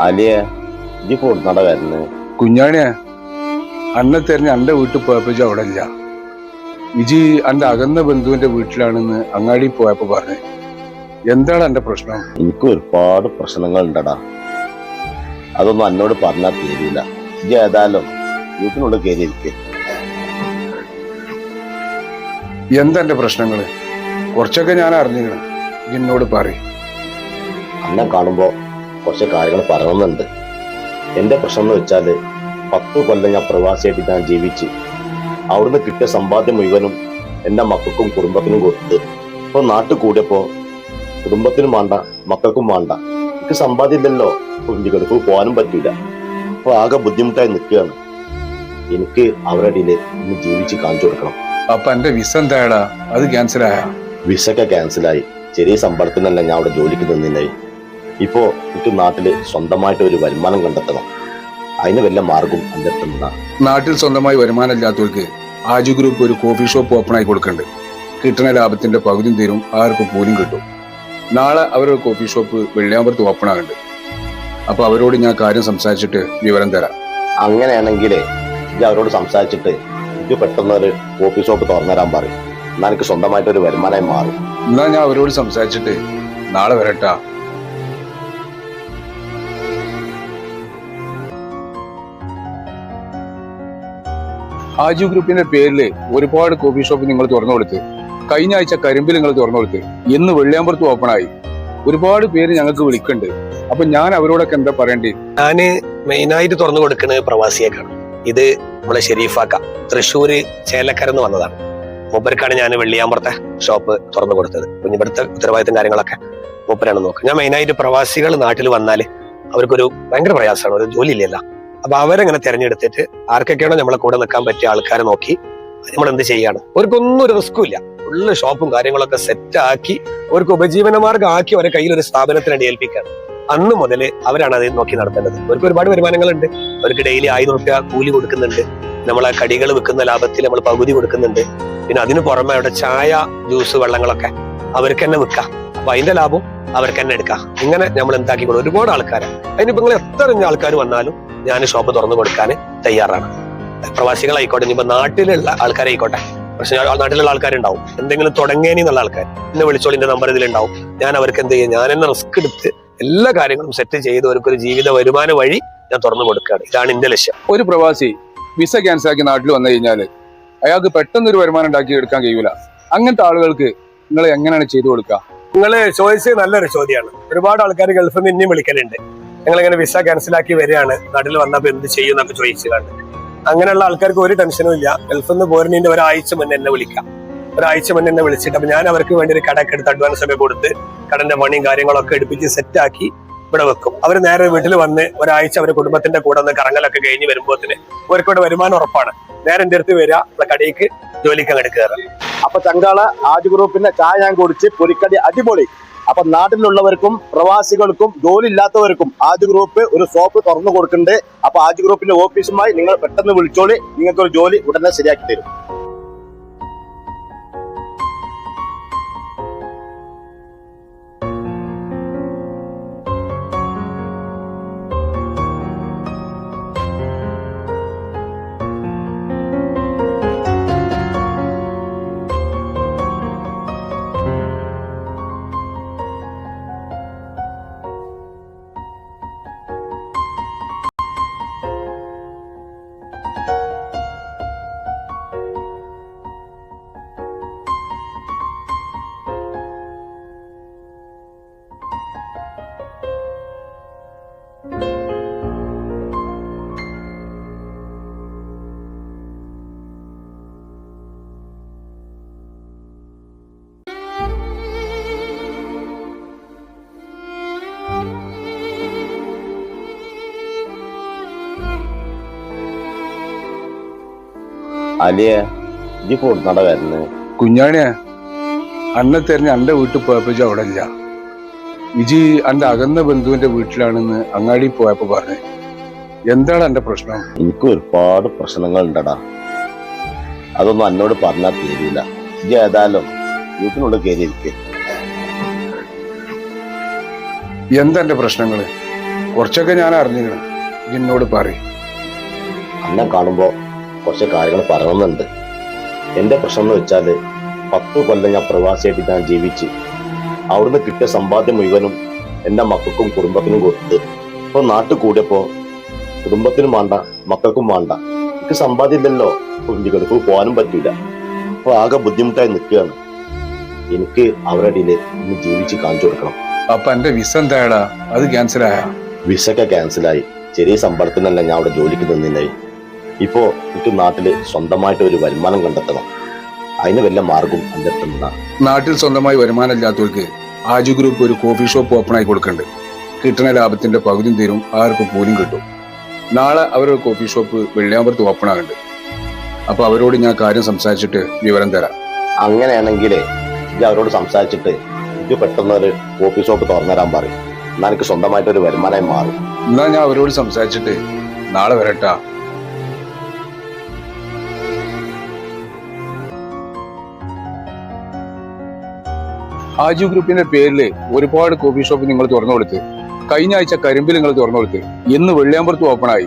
അലിയ ഇജ്ജ് കൊടുന്നട വരുന്നത് കുഞ്ഞാണിയെ അന്നെ തെരഞ്ഞ് അന്റെ വീട്ടിൽ പോയപ്പോ അവിടെ ഇല്ല. ഇജി അന്റെ അകന്ന ബന്ധുവിന്റെ വീട്ടിലാണെന്ന് അങ്ങാടി പോയപ്പോ പറഞ്ഞു. എന്താണ് എന്റെ പ്രശ്നം? എനിക്ക് ഒരുപാട് പ്രശ്നങ്ങൾ ഉണ്ടടാ അതൊന്നും എന്നോട് പറഞ്ഞാൽ തീരില്ല ഇജ്ജ് ഏതായാലും വീട്ടിനുള്ളിൽ കയറിയിരിക്കെ എന്താ എന്റെ പ്രശ്നങ്ങൾ? കുറച്ചൊക്കെ ഞാൻ അറിഞ്ഞിരുന്നു എന്നോട് പറയും. അന്നെ കാണുമ്പോ കുറച്ച് കാര്യങ്ങൾ പറയണമെന്നുണ്ട്. എന്റെ പ്രശ്നം എന്ന് വെച്ചാൽ പത്ത് കൊല്ലം ഞാൻ പ്രവാസിയായിട്ട് ഞാൻ ജീവിച്ച് അവിടുന്ന് കിട്ടിയ സമ്പാദ്യം മുഴുവനും എന്റെ മക്കൾക്കും കുടുംബത്തിനും കൊടുത്ത് ഇപ്പൊ നാട്ടിൽ കൂടിയപ്പോ കുടുംബത്തിനും വേണ്ട മക്കൾക്കും വേണ്ട. എനിക്ക് സമ്പാദ്യം ഇല്ലല്ലോ. ഇപ്പൊ എനിക്ക് ഗൾഫിൽ പോകാനും പറ്റില്ല അപ്പൊ ആകെ ബുദ്ധിമുട്ടായി നിൽക്കുകയാണ്. എനിക്ക് അവരുടെ ഇടയിൽ ഇന്ന് ജീവിച്ച് കാണിച്ചു കൊടുക്കണം. അപ്പൊ എന്റെ വിസ എന്തായടാ? അത് ക്യാൻസൽ ആയ ഒക്കെ ക്യാൻസലായി. ചെറിയ ശമ്പളത്തിനല്ല ഞാൻ അവിടെ ജോലിക്ക് നിന്നില്ലായി ഇപ്പോ എനിക്ക് നാട്ടിൽ സ്വന്തമായിട്ട് ഒരു വരുമാനം കണ്ടെത്തണം. അതിന് വല്ല മാർഗം കണ്ടെത്തുന്ന നാട്ടിൽ സ്വന്തമായി വരുമാനം ഇല്ലാത്തവർക്ക് ആജു ഗ്രൂപ്പ് ഒരു കോഫി ഷോപ്പ് ഓപ്പൺ ആയി കൊടുക്കുന്നുണ്ട് കിട്ടുന്ന ലാഭത്തിന്റെ പകുതിയും തീരും ആർക്ക് പോലും കിട്ടും. നാളെ അവരൊരു കോഫി ഷോപ്പ് വെള്ളിയാമ്പുറത്ത് ഓപ്പൺ ആകുന്നുണ്ട് അപ്പൊ അവരോട് ഞാൻ കാര്യം സംസാരിച്ചിട്ട് വിവരം തരാം. അങ്ങനെയാണെങ്കിൽ ഇത് അവരോട് സംസാരിച്ചിട്ട് എനിക്ക് പെട്ടെന്ന് ഒരു കോഫി ഷോപ്പ് തുറന്നു തരാൻ പറയും. എന്നാൽ എനിക്ക് സ്വന്തമായിട്ട് ഒരു വരുമാനമായി മാറും. എന്നാൽ ഞാൻ അവരോട് സംസാരിച്ചിട്ട് നാളെ വരട്ടാ. ആജു ഗ്രൂപ്പിന്റെ പേരിൽ ഒരുപാട് കോഫി ഷോപ്പ് നിങ്ങൾ തുറന്നു കൊടുത്ത് കഴിഞ്ഞ ആഴ്ച കരിമ്പിൽ നിങ്ങൾ തുറന്നു കൊടുത്ത് ഇന്ന് വെള്ളിയാമ്പുറത്ത് ഓപ്പൺ ആയി. ഒരുപാട് പേര് ഞങ്ങൾക്ക് വിളിക്കുന്നുണ്ട്. അപ്പൊ ഞാൻ അവരോടൊക്കെ എന്താ പറയേണ്ടി ഞാൻ മെയിനായിട്ട് തുറന്നു കൊടുക്കുന്നത് പ്രവാസിയേക്കാണ്. ഇത് നമ്മളെ ഷെരീഫാക്ക തൃശ്ശൂര് ചേലക്കരന്ന് വന്നതാണ്. മൂപ്പർക്കാണ് ഞാൻ വെള്ളിയാമ്പുറത്തെ ഷോപ്പ് തുറന്നു കൊടുത്തത്. പിന്നെ ഇവിടുത്തെ ഉത്തരവാദിത്തം കാര്യങ്ങളൊക്കെ മൂപ്പരാണ് നോക്കുക. ഞാൻ മെയിനായിട്ട് പ്രവാസികൾ നാട്ടിൽ വന്നാൽ അവർക്കൊരു ഭയങ്കര പ്രയാസമാണ്. ഒരു ജോലി ഇല്ലല്ലോ. അപ്പൊ അവരങ്ങനെ തിരഞ്ഞെടുത്തിട്ട് ആർക്കൊക്കെയാണോ നമ്മളെ കൂടെ നിൽക്കാൻ പറ്റിയ ആൾക്കാരെ നോക്കി നമ്മൾ എന്ത് ചെയ്യാണ്? അവർക്കൊന്നും ഒരു റിസ്ക്കും ഇല്ല. ഫുള്ള് ഷോപ്പും കാര്യങ്ങളൊക്കെ സെറ്റ് ആക്കി അവർക്ക് ഉപജീവന മാർഗം ആക്കി അവരെ കയ്യിൽ ഒരു സ്ഥാപനത്തിനാണ് ഏൽപ്പിക്കുകയാണ്. അന്ന് മുതൽ അവരാണ് അത് നോക്കി നടത്തേണ്ടത്. അവർക്ക് ഒരുപാട് വരുമാനങ്ങളുണ്ട്. അവർക്ക് ഡെയിലി ആയിരം റുപ്യ കൂലി കൊടുക്കുന്നുണ്ട്. നമ്മളെ കടികൾ വിൽക്കുന്ന ലാഭത്തിൽ നമ്മൾ പകുതി കൊടുക്കുന്നുണ്ട്. പിന്നെ അതിന് പുറമെ അവിടെ ചായ ജ്യൂസ് വെള്ളങ്ങളൊക്കെ അവർക്ക് തന്നെ വിൽക്കാം. അപ്പൊ അതിന്റെ ലാഭം അവർക്ക് തന്നെ എടുക്കാം. ഇങ്ങനെ നമ്മൾ എന്താക്കി കൊടുക്കും ഒരുപാട് ആൾക്കാരെ. അതിനിപ്പോ നിങ്ങൾ എത്ര ആൾക്കാർ വന്നാലും ഞാൻ ഷോപ്പ് തുറന്നു കൊടുക്കാൻ തയ്യാറാണ്. പ്രവാസികളായിക്കോട്ടെ ഇനിയിപ്പോ നാട്ടിലുള്ള ആൾക്കാരായിക്കോട്ടെ പക്ഷെ നാട്ടിലുള്ള ആൾക്കാരുണ്ടാവും. എന്തെങ്കിലും തുടങ്ങേനി എന്നുള്ള ആൾക്കാർ എന്നെ വിളിച്ചോളിന്റെ നമ്പർ ഇതിലുണ്ടാവും. ഞാൻ അവർക്ക് എന്ത് ചെയ്യും? ഞാൻ എന്നെ റിസ്ക് എടുത്ത് എല്ലാ കാര്യങ്ങളും സെറ്റ് ചെയ്ത് അവർക്കൊരു ജീവിത വരുമാന വഴി ഞാൻ തുറന്നു കൊടുക്കുകയാണ്. ഇതാണ് എന്റെ ലക്ഷ്യം. ഒരു പ്രവാസി വിസ ക്യാൻസൽ ആക്കി നാട്ടിൽ വന്നു കഴിഞ്ഞാൽ അയാൾക്ക് പെട്ടെന്ന് ഒരു വരുമാനം ഉണ്ടാക്കി എടുക്കാൻ കഴിയൂല. അങ്ങനത്തെ ആളുകൾക്ക് നിങ്ങൾ എങ്ങനെയാണ് ചെയ്തു കൊടുക്കുക? നിങ്ങൾ ചോദിച്ചത് നല്ലൊരു ചോദ്യമാണ്. ഒരുപാട് ആൾക്കാർ ഗൾഫിൽ നിന്ന് ഇനിയും വിളിക്കലുണ്ട്. ഞങ്ങളിങ്ങനെ വിസ ക്യാൻസൽ ആക്കി വരികയാണ്. നാട്ടിൽ വന്നപ്പോൾ എന്ത് ചെയ്യും എന്നൊക്കെ ചോദിച്ചു കണ്ട്. അങ്ങനെയുള്ള ആൾക്കാർക്ക് ഒരു ടെൻഷനും ഇല്ല. ഗൾഫിൽ നിന്ന് പോരുന്നതിന്റെ ഒരാഴ്ച മുന്നേ എന്നെ വിളിക്കാം. ഒരാഴ്ച മുന്നേ എന്നെ വിളിച്ചിട്ട് അപ്പൊ ഞാൻ അവർക്ക് വേണ്ടി ഒരു കടക്ക് എടുത്ത് അഡ്വാൻസ് ഒക്കെ കൊടുത്ത് കടന്റെ പണിയും കാര്യങ്ങളൊക്കെ എടുപ്പിച്ച് സെറ്റ് ആക്കി ഇവിടെ വെക്കും. അവർ നേരെ വീട്ടിൽ വന്ന് ഒരാഴ്ച അവർ കുടുംബത്തിന്റെ കൂടെ ഒന്ന് കറങ്ങലൊക്കെ കഴിഞ്ഞ് വരുമ്പോത്തിന് അവർക്ക് ഇവിടെ വരുമാനം ഉറപ്പാണ്. നേരെ അടുത്ത് വരിക നമ്മളെ കടയ്ക്ക് ജോലിക്ക് അങ്ങോട്ട് അപ്പൊ ചങ്കാള ആദ്യ ഗ്രൂപ്പിന്റെ ചായ ഞാൻ കുടിച്ച് പൊരിക്കടി അടിപൊളി. അപ്പൊ നാട്ടിലുള്ളവർക്കും പ്രവാസികൾക്കും ജോലി ഇല്ലാത്തവർക്കും ആദ്യ ഗ്രൂപ്പ് ഒരു സോപ്പ് തുറന്നു കൊടുക്കുന്നുണ്ട്. അപ്പൊ ആദ്യ ഗ്രൂപ്പിന്റെ ഓഫീസുമായി നിങ്ങൾ പെട്ടെന്ന് വിളിച്ചോളി നിങ്ങൾക്ക് ഒരു ജോലി ഉടനെ ശരിയാക്കി തരും. അലിയ ഇജ്ജ് കൊടുന്നട വരുന്നത് കുഞ്ഞാണിയ അന്നെ തെരഞ്ഞ് അന്റെ വീട്ടിൽ പോയപ്പോ അവിടെ ഇല്ല. ഇജി അന്റെ അകന്ന ബന്ധുവിന്റെ വീട്ടിലാണെന്ന് അങ്ങാടി പോയപ്പോ പറഞ്ഞു. എന്താണ് എന്റെ പ്രശ്നം? എനിക്ക് ഒരുപാട് പ്രശ്നങ്ങൾ ഉണ്ടടാ അതൊന്നും എന്നോട് പറഞ്ഞാൽ തീരില്ല ഇജ്ജ് ഏതായാലും വീട്ടിനുള്ളിൽ കയറിയിരിക്കെ എന്താ എന്റെ പ്രശ്നങ്ങൾ? കുറച്ചൊക്കെ ഞാൻ അറിഞ്ഞിരുന്നു എന്നോട് പറയും. അന്നെ കാണുമ്പോ കുറച്ച് കാര്യങ്ങൾ പറയണമെന്നുണ്ട്. എന്റെ പ്രശ്നം എന്ന് വെച്ചാൽ പത്ത് കൊല്ലം ഞാൻ പ്രവാസിയായിട്ട് ഞാൻ ജീവിച്ച് അവിടുന്ന് കിട്ടിയ സമ്പാദ്യം മുഴുവനും എന്റെ മക്കൾക്കും കുടുംബത്തിനും കൊടുത്ത് ഇപ്പൊ നാട്ടിൽ കൂടിയപ്പോൾ കുടുംബത്തിനും വേണ്ട മക്കൾക്കും വേണ്ട. എനിക്ക് സമ്പാദ്യം ഇല്ലല്ലോ. ഗൾഫ് പോകാനും പറ്റില്ല അപ്പൊ ആകെ ബുദ്ധിമുട്ടായി നിൽക്കുകയാണ്. എനിക്ക് അവരുടെ ഇന്ന് ജീവിച്ച് കാണിച്ചു കൊടുക്കണം. അപ്പൊ എന്റെ വിസ എന്തായടാ? അത് ക്യാൻസൽ ആയ ഒക്കെ ക്യാൻസലായി. ചെറിയ ശമ്പളത്തിനല്ല ഞാൻ അവിടെ ജോലിക്ക് നിന്നില്ലായി ഇപ്പോ എനിക്ക് നാട്ടിൽ സ്വന്തമായിട്ട് ഒരു വരുമാനം കണ്ടെത്തണം. അതിന് വല്ല മാർഗം കണ്ടെത്തുന്ന നാട്ടിൽ സ്വന്തമായി വരുമാനം ഇല്ലാത്തവർക്ക് ആജു ഗ്രൂപ്പ് ഒരു കോഫി ഷോപ്പ് ഓപ്പൺ ആയി കൊടുക്കുന്നുണ്ട് കിട്ടുന്ന ലാഭത്തിന്റെ പകുതിയും തീരും ആർക്ക് പോലും കിട്ടും. നാളെ അവരൊരു കോഫി ഷോപ്പ് വെള്ളിയാമ്പുറത്ത് ഓപ്പൺ ആകുന്നുണ്ട് അപ്പൊ അവരോട് ഞാൻ കാര്യം സംസാരിച്ചിട്ട് വിവരം തരാം. അങ്ങനെയാണെങ്കിൽ ഇത് അവരോട് സംസാരിച്ചിട്ട് എനിക്ക് പെട്ടെന്ന് ഒരു കോഫി ഷോപ്പ് തുറന്നു തരാൻ പറയും. എന്നാൽ എനിക്ക് സ്വന്തമായിട്ട് ഒരു വരുമാനമായി മാറും. എന്നാൽ ഞാൻ അവരോട് സംസാരിച്ചിട്ട് നാളെ വരട്ടാ. ആജു ഗ്രൂപ്പിന്റെ പേരിൽ ഒരുപാട് കോഫി ഷോപ്പ് നിങ്ങൾ തുറന്നു കൊടുത്ത് കഴിഞ്ഞ ആഴ്ച കരിമ്പിൽ നിങ്ങൾ തുറന്നു കൊടുത്ത് ഇന്ന് വെള്ളിയാമ്പുറത്ത് ഓപ്പൺ ആയി.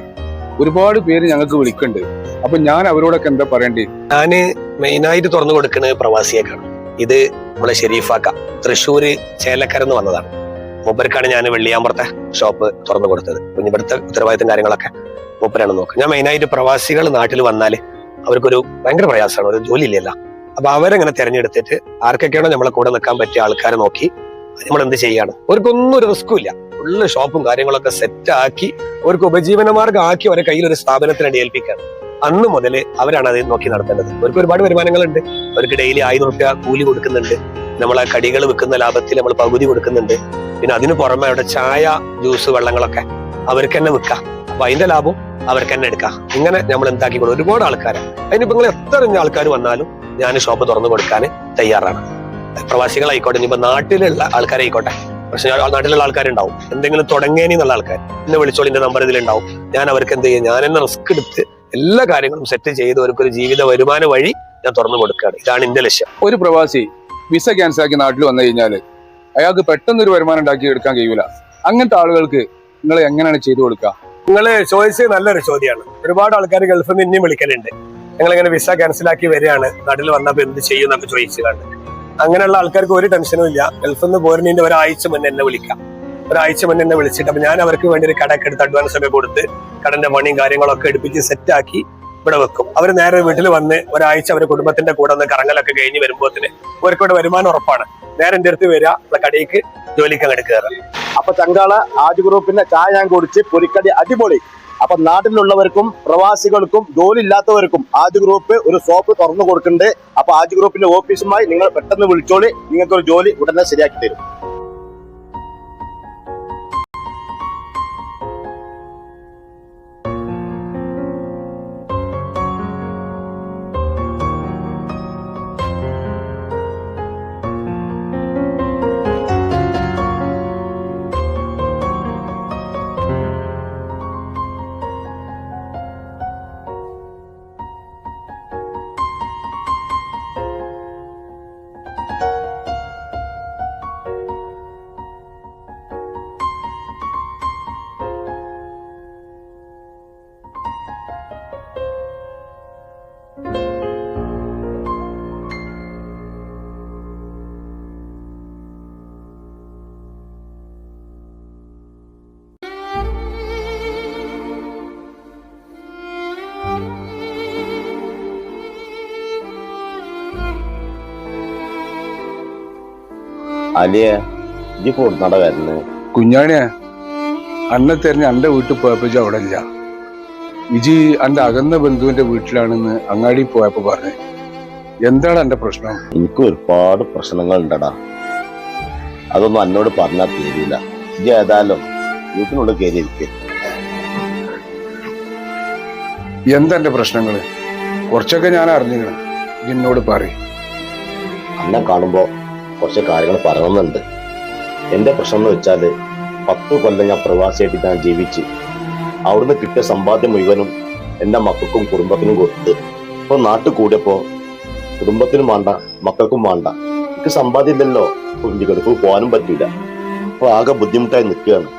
ഒരുപാട് പേര് ഞങ്ങൾക്ക് വിളിക്കുന്നുണ്ട്. അപ്പൊ ഞാൻ അവരോടൊക്കെ എന്താ പറയണ്ടേ ഞാൻ മെയിനായിട്ട് തുറന്നു കൊടുക്കുന്നത് പ്രവാസിയേക്കാണ്. ഇത് നമ്മളെ ഷെരീഫാക്ക തൃശ്ശൂര് ചേലക്കരന്ന് വന്നതാണ്. മൂപ്പർക്കാണ് ഞാൻ വെള്ളിയാമ്പുറത്തെ ഷോപ്പ് തുറന്നു കൊടുത്തത്. പിന്നെ ഇവിടുത്തെ ഉത്തരവാദിത്തം കാര്യങ്ങളൊക്കെ മൂപ്പരാണ് നോക്കുക. ഞാൻ മെയിനായിട്ട് പ്രവാസികൾ നാട്ടിൽ വന്നാൽ അവർക്കൊരു ഭയങ്കര പ്രയാസമാണ്. ഒരു ജോലി ഇല്ലല്ലോ. അപ്പൊ അവരങ്ങനെ തിരഞ്ഞെടുത്തിട്ട് ആർക്കൊക്കെയാണോ നമ്മളെ കൂടെ നിൽക്കാൻ പറ്റിയ ആൾക്കാരെ നോക്കി നമ്മൾ എന്ത് ചെയ്യാണ്? അവർക്കൊന്നും ഒരു റിസ്ക്കും ഇല്ല. ഫുള്ള് ഷോപ്പും കാര്യങ്ങളൊക്കെ സെറ്റ് ആക്കി അവർക്ക് ഉപജീവന മാർഗം ആക്കി അവരെ കയ്യിൽ ഒരു സ്ഥാപനത്തിനാണ് ഏൽപ്പിക്കുകയാണ്. അന്ന് മുതൽ അവരാണ് അത് നോക്കി നടത്തേണ്ടത്. അവർക്ക് ഒരുപാട് വരുമാനങ്ങളുണ്ട്. അവർക്ക് ഡെയിലി ആയിരം റുപ്യ കൂലി കൊടുക്കുന്നുണ്ട്. നമ്മളെ കടികൾ വിൽക്കുന്ന ലാഭത്തിൽ നമ്മൾ പകുതി കൊടുക്കുന്നുണ്ട്. പിന്നെ അതിന് പുറമെ അവിടെ ചായ ജ്യൂസ് വെള്ളങ്ങളൊക്കെ അവർക്ക് തന്നെ വിൽക്കാം. അപ്പൊ അതിന്റെ ലാഭം അവർക്ക് തന്നെ എടുക്കാം. ഇങ്ങനെ നമ്മൾ എന്താക്കി കൊടുക്കും ഒരുപാട് ആൾക്കാർ അതിനിപ്പോ നിങ്ങൾ എത്ര ആൾക്കാർ വന്നാലും ഞാൻ ഷോപ്പ് തുറന്നു കൊടുക്കാൻ തയ്യാറാണ്. പ്രവാസികളായിക്കോട്ടെ ഇനിയിപ്പോ നാട്ടിലുള്ള ആൾക്കാരായിക്കോട്ടെ. പക്ഷെ നാട്ടിലുള്ള ആൾക്കാരുണ്ടാവും. എന്തെങ്കിലും തുടങ്ങേനി എന്നുള്ള ആൾക്കാർ എന്നെ വിളിച്ചോളിന്റെ നമ്പർ ഇതിലുണ്ടാവും. ഞാൻ അവർക്ക് എന്ത് ചെയ്യും? ഞാൻ എന്നെ റിസ്ക് എടുത്ത് എല്ലാ കാര്യങ്ങളും സെറ്റ് ചെയ്ത് അവർക്കൊരു ജീവിത വരുമാന വഴി ഞാൻ തുറന്നു കൊടുക്കുകയാണ്. ഇതാണ് എന്റെ ലക്ഷ്യം. ഒരു പ്രവാസി വിസ ക്യാൻസൽ ആക്കി നാട്ടിൽ വന്നു കഴിഞ്ഞാൽ അയാൾക്ക് പെട്ടെന്ന് ഒരു വരുമാനം ഉണ്ടാക്കി എടുക്കാൻ കഴിയൂല. അങ്ങനത്തെ ആളുകൾക്ക് നിങ്ങൾ എങ്ങനെയാണ് ചെയ്തു കൊടുക്കുക? നിങ്ങൾ ചോയ്സ് നല്ലൊരു ചോദ്യമാണ് ഒരുപാട് ആൾക്കാർ ഗൾഫിൽ നിന്ന് ഇനിയും വിളിക്കലുണ്ട്. ഞങ്ങളിങ്ങനെ വിസ ക്യാൻസൽ ആക്കി വരികയാണ്. നാട്ടിൽ വന്നപ്പോൾ എന്ത് ചെയ്യും എന്നൊക്കെ ചോദിച്ചു കണ്ട്. അങ്ങനെയുള്ള ആൾക്കാർക്ക് ഒരു ടെൻഷനും ഇല്ല. ഗൾഫിൽ നിന്ന് പോരുന്നതിന്റെ ഒരാഴ്ച മുന്നേ എന്നെ വിളിക്കാം. ഒരാഴ്ച മുന്നേ എന്നെ വിളിച്ചിട്ട് അപ്പൊ ഞാൻ അവർക്ക് വേണ്ടി ഒരു കടക്ക് എടുത്ത് അഡ്വാൻസ് ഒക്കെ കൊടുത്ത് കടന്റെ പണിയും കാര്യങ്ങളൊക്കെ എടുപ്പിച്ച് സെറ്റ് ആക്കി ഇവിടെ വെക്കും. അവർ നേരെ വീട്ടിൽ വന്ന് ഒരാഴ്ച അവർ കുടുംബത്തിന്റെ കൂടെ ഒന്ന് കറങ്ങലൊക്കെ കഴിഞ്ഞ് വരുമ്പോഴത്തേന് അവർക്ക് ഇവിടെ വരുമാനം ഉറപ്പാണ്. നേരെ എന്റെ അടുത്ത് വരിക നമ്മളെ കടയ്ക്ക് ജോലിക്ക് അങ്ങോട്ട് കയറുക അപ്പൊ ചങ്കാള ആദ്യ ഗ്രൂപ്പിന്റെ ചായ ഞാൻ കുടിച്ച് പൊരിക്കടി അടിപൊളി. അപ്പൊ നാട്ടിലുള്ളവർക്കും പ്രവാസികൾക്കും ജോലി ഇല്ലാത്തവർക്കും ആദ്യ ഗ്രൂപ്പ് ഒരു ഷോപ്പ് തുറന്നു കൊടുക്കുന്നുണ്ട്. അപ്പൊ ആദ്യ ഗ്രൂപ്പിന്റെ ഓഫീസുമായി നിങ്ങൾ പെട്ടെന്ന് വിളിച്ചോളി നിങ്ങൾക്ക് ഒരു ജോലി ഉടനെ ശരിയാക്കി തരും. അലിയ ഇപ്പൊ നട വരുന്നത് കുഞ്ഞാണിയാ അന്നെ തെരഞ്ഞ് അന്റെ വീട്ടിൽ പോയപ്പോ ഇജ്ജ് അവിടെ ഇല്ല. ഇജി അന്റെ അകന്ന ബന്ധുവിന്റെ വീട്ടിലാണെന്ന് അങ്ങാടി പോയപ്പോ പറഞ്ഞു. എന്താണ് എന്റെ പ്രശ്നം? എനിക്ക് ഒരുപാട് പ്രശ്നങ്ങൾ ഉണ്ടടാ അതൊന്നും അന്നോട് പറഞ്ഞാൽ തീരില്ല ഇജ്ജ് ഏതായാലും വീട്ടിനുള്ളിൽ കയറിയിരിക്കെ എന്താ എന്റെ പ്രശ്നങ്ങൾ? കുറച്ചൊക്കെ ഞാൻ അറിഞ്ഞിരിക്കണം. എന്നോട് പറയും. അന്നെ കാണുമ്പോ കുറച്ച് കാര്യങ്ങൾ പറയണമെന്നുണ്ട്. എന്റെ പ്രശ്നം എന്ന് വെച്ചാൽ പത്ത് കൊല്ലം ഞാൻ പ്രവാസിയായിട്ട് ഞാൻ ജീവിച്ച് അവിടുന്ന് കിട്ടിയ സമ്പാദ്യം മുഴുവനും എന്റെ മക്കൾക്കും കുടുംബത്തിനും കൊടുത്ത് ഇപ്പൊ നാട്ടിൽ കൂടിയപ്പോ കുടുംബത്തിനും വേണ്ട മക്കൾക്കും വേണ്ട. എനിക്ക് സമ്പാദ്യം ഇല്ലല്ലോ. ഗൾഫ് പോകാനും പറ്റില്ല. അപ്പൊ ആകെ ബുദ്ധിമുട്ടായി നിൽക്കുകയാണ്.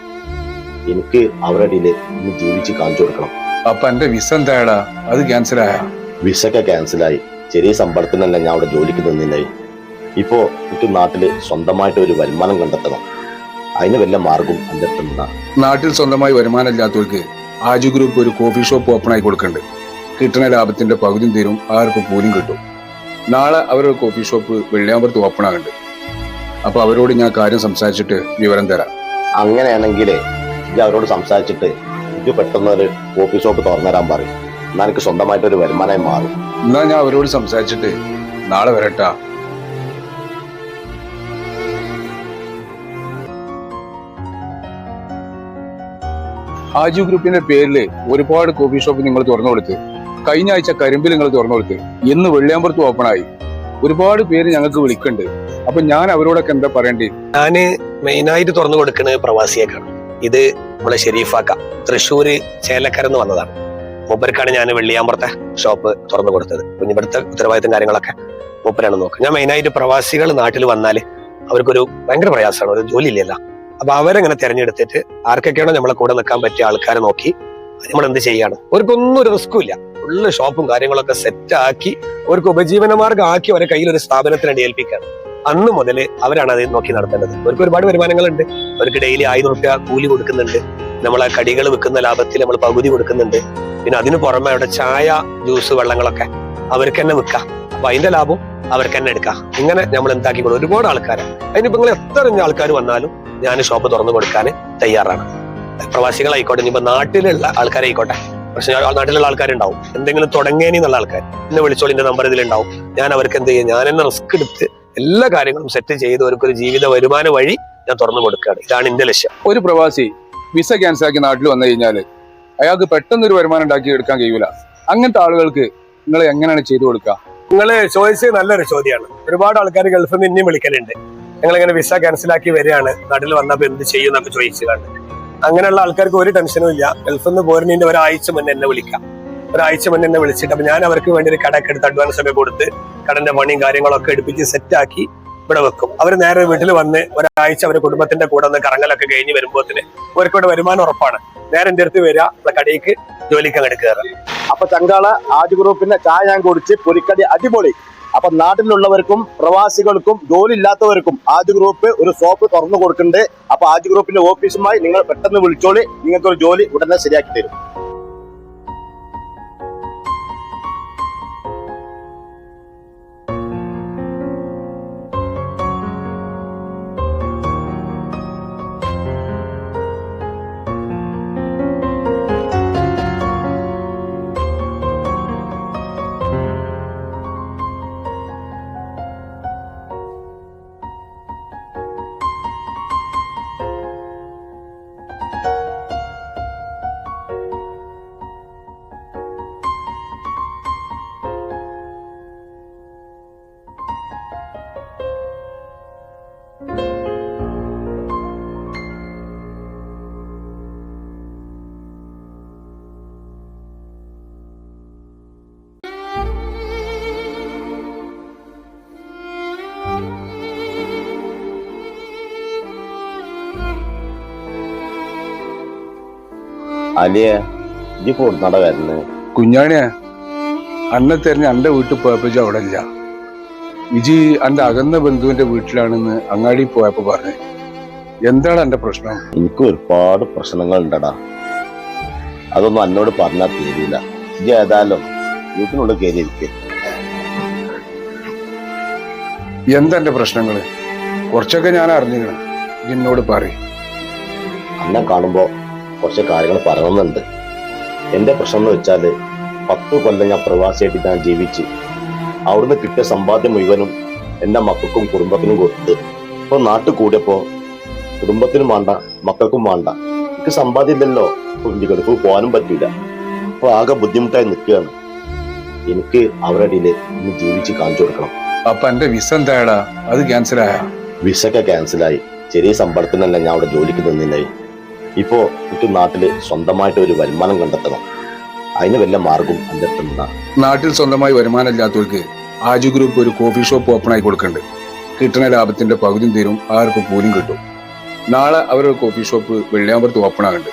എനിക്ക് അവരുടെ ഇടയിൽ ഇന്ന് ജീവിച്ച് കാണിച്ചു കൊടുക്കണം. അപ്പൊ എന്റെ വിസ എന്തായടാ? അത് ക്യാൻസൽ ആയ ഒക്കെ ക്യാൻസലായി. ചെറിയ ശമ്പളത്തിനല്ല ഞാൻ അവിടെ ജോലിക്ക് നിന്നില്ലായി ഇപ്പോ എനിക്ക് നാട്ടിൽ സ്വന്തമായിട്ട് ഒരു വരുമാനം കണ്ടെത്തണം. അതിന് വല്ല മാർഗം എന്റെ നാട്ടിൽ സ്വന്തമായി വരുമാനം ഇല്ലാത്തവർക്ക് ആജു ഗ്രൂപ്പ് ഒരു കോഫി ഷോപ്പ് ഓപ്പൺ ആയി കൊടുക്കുന്നുണ്ട് കിട്ടുന്ന ലാഭത്തിന്റെ പകുതിയും തീരും ആർക്ക് പോലും കിട്ടും. നാളെ അവരുടെ കോഫി ഷോപ്പ് വെള്ളിയാമ്പുറത്ത് ഓപ്പൺ ആകുന്നുണ്ട് അപ്പൊ അവരോട് ഞാൻ കാര്യം സംസാരിച്ചിട്ട് വിവരം തരാം. അങ്ങനെയാണെങ്കിൽ ഇത് അവരോട് സംസാരിച്ചിട്ട് എനിക്ക് പെട്ടെന്ന് ഒരു കോഫി ഷോപ്പ് തുറന്നു തരാൻ പറയും. എന്നാൽ എനിക്ക് സ്വന്തമായിട്ട് ഒരു വരുമാനമായി മാറും. എന്നാ ഞാൻ അവരോട് സംസാരിച്ചിട്ട് നാളെ വരട്ടാ. ആജു ഗ്രൂപ്പിന്റെ പേരിൽ ഒരുപാട് കോഫി ഷോപ്പ് നിങ്ങൾ തുറന്നു കൊടുത്ത് കഴിഞ്ഞ ആഴ്ച കരിമ്പിൽ നിങ്ങൾ തുറന്നു കൊടുത്ത് ഇന്ന് വെള്ളിയാമ്പുറത്ത് ഓപ്പൺ ആയി. ഒരുപാട് പേര് ഞങ്ങൾക്ക് വിളിക്കുന്നുണ്ട്. അപ്പൊ ഞാൻ അവരോടൊക്കെ എന്താ പറയണ്ടേ ഞാൻ മെയിനായിട്ട് തുറന്നു കൊടുക്കുന്നത് പ്രവാസിയേക്കാണ്. ഇത് നമ്മളെ ഷെരീഫാക്ക തൃശ്ശൂര് ചേലക്കരന്ന് വന്നതാണ്. മൂപ്പർക്കാണ് ഞാൻ വെള്ളിയാമ്പുറത്തെ ഷോപ്പ് തുറന്നു കൊടുത്തത്. ഇവിടുത്തെ ഉത്തരവാദിത്തം കാര്യങ്ങളൊക്കെ മൂപ്പരാണ് നോക്കുക. ഞാൻ മെയിനായിട്ട് പ്രവാസികൾ നാട്ടിൽ വന്നാൽ അവർക്കൊരു ഭയങ്കര പ്രയാസമാണ്. ഒരു ജോലി ഇല്ലല്ലോ അപ്പൊ അവരങ്ങനെ തിരഞ്ഞെടുത്തിട്ട് ആർക്കൊക്കെയാണോ നമ്മളെ കൂടെ നിൽക്കാൻ പറ്റിയ ആൾക്കാരെ നോക്കി നമ്മൾ എന്ത് ചെയ്യാണ്? അവർക്കൊന്നും ഒരു റിസ്ക്കും ഇല്ല. ഫുള്ള് ഷോപ്പും കാര്യങ്ങളൊക്കെ സെറ്റ് ആക്കി അവർക്ക് ഉപജീവന മാർഗം ആക്കി അവരെ കയ്യിൽ ഒരു സ്ഥാപനത്തിനെ ഏൽപ്പിക്കാണ് അന്ന് മുതൽ അവരാണ് അത് നോക്കി നടത്തേണ്ടത്. അവർക്ക് ഒരുപാട് വരുമാനങ്ങളുണ്ട്. അവർക്ക് ഡെയിലി ആയിരം റുപ്യ കൂലി കൊടുക്കുന്നുണ്ട്. നമ്മളെ കടികൾ വിൽക്കുന്ന ലാഭത്തിൽ നമ്മൾ പകുതി കൊടുക്കുന്നുണ്ട്. പിന്നെ അതിന് പുറമെ അവിടെ ചായ ജ്യൂസ് വെള്ളങ്ങളൊക്കെ അവർക്ക് തന്നെ വിൽക്കാം അപ്പൊ അതിന്റെ ലാഭം അവർക്ക് തന്നെ എടുക്കാം. ഇങ്ങനെ നമ്മൾ എന്താക്കി കൊടുക്കും ഒരുപാട് ആൾക്കാർ അതിനിപ്പോ നിങ്ങൾ എത്ര ആൾക്കാർ വന്നാലും ഞാൻ ഷോപ്പ് തുറന്നു കൊടുക്കാൻ തയ്യാറാണ്. പ്രവാസികളായിക്കോട്ടെ ഇനിയിപ്പോ നാട്ടിലുള്ള ആൾക്കാരായിക്കോട്ടെ. പക്ഷെ നാട്ടിലുള്ള ആൾക്കാരുണ്ടാവും. എന്തെങ്കിലും തുടങ്ങേനി എന്നുള്ള ആൾക്കാർ എന്നെ വിളിച്ചോളി എന്റെ നമ്പർ ഇതിലുണ്ടാവും ഞാൻ അവർക്ക് എന്ത് ചെയ്യും? ഞാൻ എന്നെ റിസ്ക് എടുത്ത് എല്ലാ കാര്യങ്ങളും സെറ്റ് ചെയ്ത് അവർക്കൊരു ജീവിത വരുമാന വഴി ഞാൻ തുറന്നു കൊടുക്കുകയാണ്. ഇതാണ് എന്റെ ലക്ഷ്യം. ഒരു പ്രവാസി വിസ ക്യാൻസൽ ആക്കി നാട്ടിൽ വന്നു കഴിഞ്ഞാൽ അയാൾക്ക് പെട്ടെന്ന് ഒരു വരുമാനം ഉണ്ടാക്കി എടുക്കാൻ കഴിയൂല. അങ്ങനത്തെ ആളുകൾക്ക് നിങ്ങൾ എങ്ങനെയാണ് ചെയ്തു കൊടുക്കുക? നിങ്ങൾ ചോയ്സ് നല്ലൊരു ചോദ്യമാണ്. ഒരുപാട് ആൾക്കാർ ഗൾഫിൽ നിന്ന് ഇനിയും വിളിക്കലുണ്ട്. ഞങ്ങൾ ഇങ്ങനെ വിസ ക്യാൻസൽ ആക്കി വരികയാണ്. നാട്ടിൽ വന്നപ്പോൾ എന്ത് ചെയ്യും എന്നൊക്കെ ചോദിച്ചു കണ്ട് അങ്ങനെയുള്ള ആൾക്കാർക്ക് ഒരു ടെൻഷനും ഇല്ല. ഗൾഫിൽ നിന്ന് പോരുന്നതിന്റെ ഒരാഴ്ച മുന്നേ എന്നെ വിളിക്കാം. ഒരാഴ്ച മുന്നേ എന്നെ വിളിച്ചിട്ട് അപ്പൊ ഞാൻ അവർക്ക് വേണ്ടി ഒരു കടയൊക്കെ എടുത്ത് അഡ്വാൻസ് ഒക്കെ കൊടുത്ത് കടന്റെ പണിയും കാര്യങ്ങളൊക്കെ എടുപ്പിച്ച് സെറ്റാക്കി ഇവിടെ വെക്കും. അവർ നേരെ വീട്ടിൽ വന്ന് ഒരാഴ്ച അവരുടെ കുടുംബത്തിന്റെ കൂടെ ഒന്ന് കറങ്ങലൊക്കെ കഴിഞ്ഞ് വരുമ്പോഴത്തേന് ഇവിടെ വരുമാനം ഉറപ്പാണ്. നേരെ എന്റെ അടുത്ത് വരിക നമ്മളെ കടയിലേക്ക് ജോലിക്ക് കയറാം അപ്പൊ ചങ്കാള ആദ്യ ഗ്രൂപ്പിന്റെ ചായ ഞാൻ കുടിച്ച് പൊരിക്കടി അടിപൊളി. അപ്പൊ നാട്ടിലുള്ളവർക്കും പ്രവാസികൾക്കും ജോലി ഇല്ലാത്തവർക്കും ആദ്യ ഗ്രൂപ്പ് ഒരു സോപ്പ് തുറന്നു കൊടുക്കുന്നുണ്ട് അപ്പൊ ആദ്യ ഗ്രൂപ്പിന്റെ ഓഫീസുമായി നിങ്ങൾ പെട്ടെന്ന് വിളിച്ചോളി നിങ്ങൾക്ക് ഒരു ജോലി ഉടനെ ശരിയാക്കി തരും. അലിയ ഇപ്പൊ നട വരുന്നത് കുഞ്ഞാണിയാ അന്നെ തെരഞ്ഞ് അന്റെ വീട്ടിൽ പോയപ്പോ അവിടെ ഇല്ല. ഇജി അന്റെ അകന്ന ബന്ധുവിന്റെ വീട്ടിലാണെന്ന് അങ്ങാടി പോയപ്പോ പറഞ്ഞു. എന്താണ് എന്റെ പ്രശ്നം? എനിക്ക് ഒരുപാട് പ്രശ്നങ്ങൾ ഉണ്ടടാ അതൊന്നും എന്നോട് പറഞ്ഞാൽ തീരില്ല ഇജി ഏതായാലും വീട്ടിനുള്ളിൽ കയറിയിരിക്കെ എന്താ എന്റെ പ്രശ്നങ്ങൾ? കുറച്ചൊക്കെ ഞാൻ അറിഞ്ഞിരുന്നു എന്നോട് പറയും. അന്നെ കാണുമ്പോ കുറച്ച് കാര്യങ്ങൾ പറയണമെന്നുണ്ട്. എന്റെ പ്രശ്നം എന്ന് വെച്ചാൽ പത്ത് കൊല്ലം ഞാൻ പ്രവാസിയായിട്ട് ഞാൻ ജീവിച്ച് അവിടുന്ന് കിട്ടിയ സമ്പാദ്യം മുഴുവനും എന്റെ മക്കൾക്കും കുടുംബത്തിനും കൊടുത്ത് ഇപ്പൊ നാട്ടിൽ കൂടിയപ്പോ കുടുംബത്തിനും വേണ്ട മക്കൾക്കും വേണ്ട. എനിക്ക് സമ്പാദ്യം ഇല്ലല്ലോ. ഗൾഫ് പോകാനും പറ്റില്ല അപ്പൊ ആകെ ബുദ്ധിമുട്ടായി നിൽക്കുകയാണ്. എനിക്ക് അവരുടെ ഇടയിൽ ഇന്ന് ജീവിച്ച് കാണിച്ചു കൊടുക്കണം. അപ്പൊ എന്റെ വിസ എന്തായടാ? അത് ക്യാൻസൽ ആയ ഒക്കെ ക്യാൻസലായി. ചെറിയ ശമ്പളത്തിനല്ല ഞാൻ അവിടെ ജോലിക്ക് നിന്നില്ലായി ഇപ്പോ എനിക്ക് നാട്ടിൽ സ്വന്തമായിട്ട് ഒരു വരുമാനം കണ്ടെത്തണം. അതിന് വല്ല മാർഗം എന്റെ നാട്ടിൽ സ്വന്തമായി വരുമാനം ഇല്ലാത്തവർക്ക് ആജു ഗ്രൂപ്പ് ഒരു കോഫി ഷോപ്പ് ഓപ്പൺ ആയി കൊടുക്കുന്നുണ്ട് കിട്ടുന്ന ലാഭത്തിന്റെ പകുതിയും തീരും ആർക്ക് പോലും കിട്ടും. നാളെ അവരുടെ കോഫി ഷോപ്പ് വെള്ളിയാമ്പുറത്ത് ഓപ്പൺ ആകുന്നുണ്ട്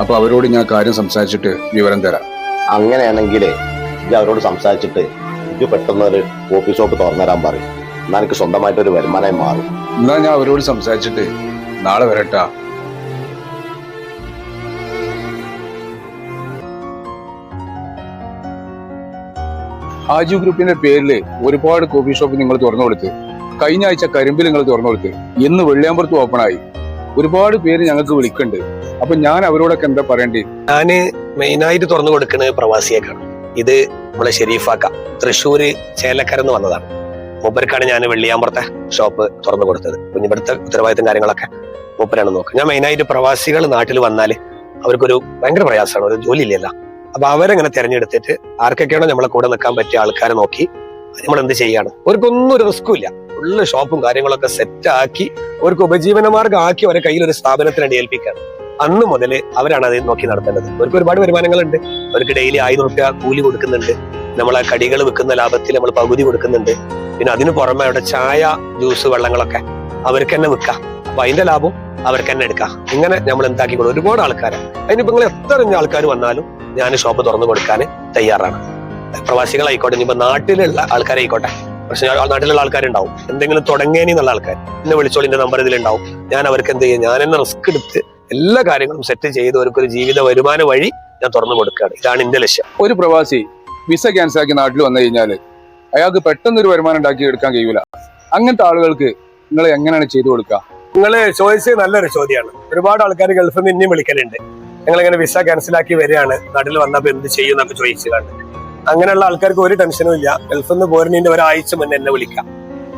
അപ്പൊ അവരോട് ഞാൻ കാര്യം സംസാരിച്ചിട്ട് വിവരം തരാം. അങ്ങനെയാണെങ്കിൽ ഇത് അവരോട് സംസാരിച്ചിട്ട് ഇത് പെട്ടെന്ന് ഒരു കോഫി ഷോപ്പ് തുറന്നു തരാൻ പറയും. എന്നാൽ എനിക്ക് സ്വന്തമായിട്ട് ഒരു വരുമാനമായി മാറും. എന്നാ ഞാൻ അവരോട് സംസാരിച്ചിട്ട് നാളെ വരട്ടാ. ആജു ഗ്രൂപ്പിന്റെ പേരിൽ ഒരുപാട് കോഫി ഷോപ്പ് നിങ്ങൾ തുറന്നു കൊടുത്ത് കഴിഞ്ഞ ആഴ്ച കരിമ്പിൽ നിങ്ങൾ തുറന്നു കൊടുത്ത് ഇന്ന് വെള്ളിയാമ്പുറത്ത് ഓപ്പൺ ആയി. ഒരുപാട് പേര് ഞങ്ങൾക്ക് വിളിക്കുന്നുണ്ട്. അപ്പൊ ഞാൻ അവരോടൊക്കെ എന്താ പറയണ്ടേ ഞാൻ മെയിനായിട്ട് തുറന്നു കൊടുക്കുന്നത് പ്രവാസിയേക്കാണ്. ഇത് നമ്മളെ ഷെരീഫാക്ക തൃശ്ശൂര് ചേലക്കരന്ന് വന്നതാണ്. മൂപ്പർക്കാണ് ഞാൻ വെള്ളിയാമ്പുറത്തെ ഷോപ്പ് തുറന്നു കൊടുത്തത്. പിന്നെ ഇവിടുത്തെ ഉത്തരവാദിത്തം കാര്യങ്ങളൊക്കെ മൂപ്പരാണ് നോക്കുക. ഞാൻ മെയിനായിട്ട് പ്രവാസികൾ നാട്ടിൽ വന്നാൽ അവർക്കൊരു ഭയങ്കര പ്രയാസമാണ്. ഒരു ജോലി ഇല്ലല്ലോ അപ്പൊ അവരങ്ങനെ തിരഞ്ഞെടുത്തിട്ട് ആർക്കൊക്കെയാണോ നമ്മളെ കൂടെ നിൽക്കാൻ പറ്റിയ ആൾക്കാരെ നോക്കി നമ്മൾ എന്ത് ചെയ്യാണ്? അവർക്കൊന്നും ഒരു റിസ്ക്കും ഇല്ല. ഫുള്ള് ഷോപ്പും കാര്യങ്ങളൊക്കെ സെറ്റ് ആക്കി അവർക്ക് ഉപജീവന മാർഗം ആക്കി അവരെ കയ്യിൽ ഒരു സ്ഥാപനത്തിനാണ് ഏൽപ്പിക്കാൻ അന്ന് മുതൽ അവരാണ് അത് നോക്കി നടത്തേണ്ടത്. അവർക്ക് ഒരുപാട് വരുമാനങ്ങളുണ്ട്. അവർക്ക് ഡെയിലി ആയിരം റുപ്യ കൂലി കൊടുക്കുന്നുണ്ട്. നമ്മളെ കടികൾ വിൽക്കുന്ന ലാഭത്തിൽ നമ്മൾ പകുതി കൊടുക്കുന്നുണ്ട്. പിന്നെ അതിന് പുറമെ അവിടെ ചായ ജ്യൂസ് വെള്ളങ്ങളൊക്കെ അവർക്ക് തന്നെ വിൽക്കാം. അപ്പൊ അതിന്റെ ലാഭം അവർക്ക് തന്നെ എടുക്കാം. ഇങ്ങനെ നമ്മൾ എന്താക്കി കൊടുക്കും ഒരുപാട് ആൾക്കാരെ. അതിനിപ്പോ നിങ്ങൾ എത്ര ആൾക്കാർ വന്നാലും ഞാൻ ഷോപ്പ് തുറന്നു കൊടുക്കാൻ തയ്യാറാണ്. പ്രവാസികളായിക്കോട്ടെ ഇനിയിപ്പോ നാട്ടിലുള്ള ആൾക്കാരായിക്കോട്ടെ പക്ഷെ നാട്ടിലുള്ള ആൾക്കാരുണ്ടാവും. എന്തെങ്കിലും തുടങ്ങേനി എന്നുള്ള ആൾക്കാർ എന്നെ വിളിച്ചോളിന്റെ നമ്പർ ഇതിലുണ്ടാവും ഞാൻ അവർക്ക് എന്ത് ചെയ്യും? ഞാൻ എന്നെ റിസ്ക് എടുത്ത് എല്ലാ കാര്യങ്ങളും സെറ്റ് ചെയ്ത് അവർക്കൊരു ജീവിത വരുമാന വഴി ഞാൻ തുറന്നു കൊടുക്കുകയാണ്. ഇതാണ് എന്റെ ലക്ഷ്യം. ഒരു പ്രവാസി വിസ ക്യാൻസൽ ആക്കി നാട്ടിൽ വന്നു കഴിഞ്ഞാൽ അയാൾക്ക് പെട്ടെന്ന് ഒരു വരുമാനം ഉണ്ടാക്കി എടുക്കാൻ കഴിയൂല. അങ്ങനത്തെ ആളുകൾക്ക് നിങ്ങൾ എങ്ങനെയാണ് ചെയ്തു കൊടുക്കുക? നിങ്ങൾ ചോയ്സ് നല്ലൊരു ചോദ്യമാണ് ഒരുപാട് ആൾക്കാർ ഗൾഫിൽ നിന്ന് ഇനിയും വിളിക്കലുണ്ട്. ഞങ്ങൾ ഇങ്ങനെ വിസ ക്യാൻസൽ ആക്കി വരികയാണ്. നാട്ടിൽ വന്നപ്പോൾ എന്ത് ചെയ്യും എന്നൊക്കെ ചോദിച്ചു കണ്ട് അങ്ങനെയുള്ള ആൾക്കാർക്ക് ഒരു ടെൻഷനും ഇല്ല. ഗൾഫിൽ നിന്ന് പോരുന്നതിന്റെ ഒരാഴ്ച മുന്നേ എന്നെ വിളിക്കാം.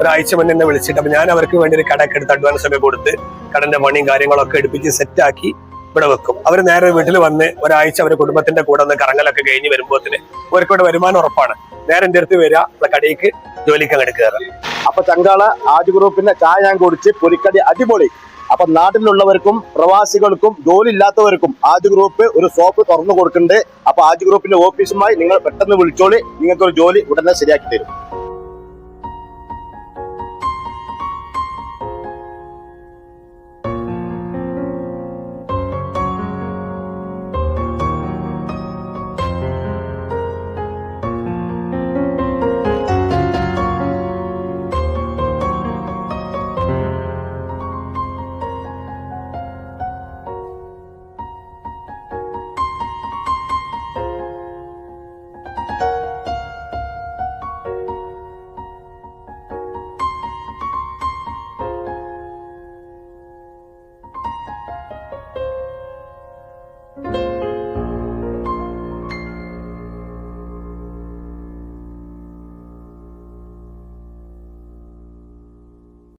ഒരാഴ്ച മുന്നേ എന്നെ വിളിച്ചിട്ട് അപ്പൊ ഞാൻ അവർക്ക് വേണ്ടി ഒരു കടയൊക്കെ എടുത്ത് അഡ്വാൻസ് ഒക്കെ കൊടുത്ത് കടന്റെ പണിയും കാര്യങ്ങളൊക്കെ എടുപ്പിച്ച് സെറ്റ് ആക്കി ഇവിടെ വെക്കും. അവർ നേരെ വീട്ടിൽ വന്ന് ഒരാഴ്ച അവരുടെ കുടുംബത്തിന്റെ കൂടെ ഒന്ന് കറങ്ങലൊക്കെ കഴിഞ്ഞ് വരുമ്പോത്തിന് അവർക്ക് ഇവിടെ വരുമാനം ഉറപ്പാണ്. നേരെ എന്റെ അടുത്ത് വരിക ഇവിടെ കടയിലേക്ക് ജോലിക്ക് അങ്ങോട്ട് കയറാം അപ്പൊ ചങ്കാള ആദ്യ ഗ്രൂപ്പിന്റെ ചായ ഞാൻ കുടിച്ച് പൊരിക്കടി അടിപൊളി. അപ്പൊ നാട്ടിലുള്ളവർക്കും പ്രവാസികൾക്കും ജോലി ഇല്ലാത്തവർക്കും ആദ്യ ഗ്രൂപ്പ് ഒരു ഷോപ്പ് തുറന്നു കൊടുക്കുന്നുണ്ട്. അപ്പൊ ആദ്യ ഗ്രൂപ്പിന്റെ ഓഫീസുമായി നിങ്ങൾ പെട്ടെന്ന് വിളിച്ചോളി നിങ്ങൾക്ക് ഒരു ജോലി ഉടനെ ശരിയാക്കി തരും.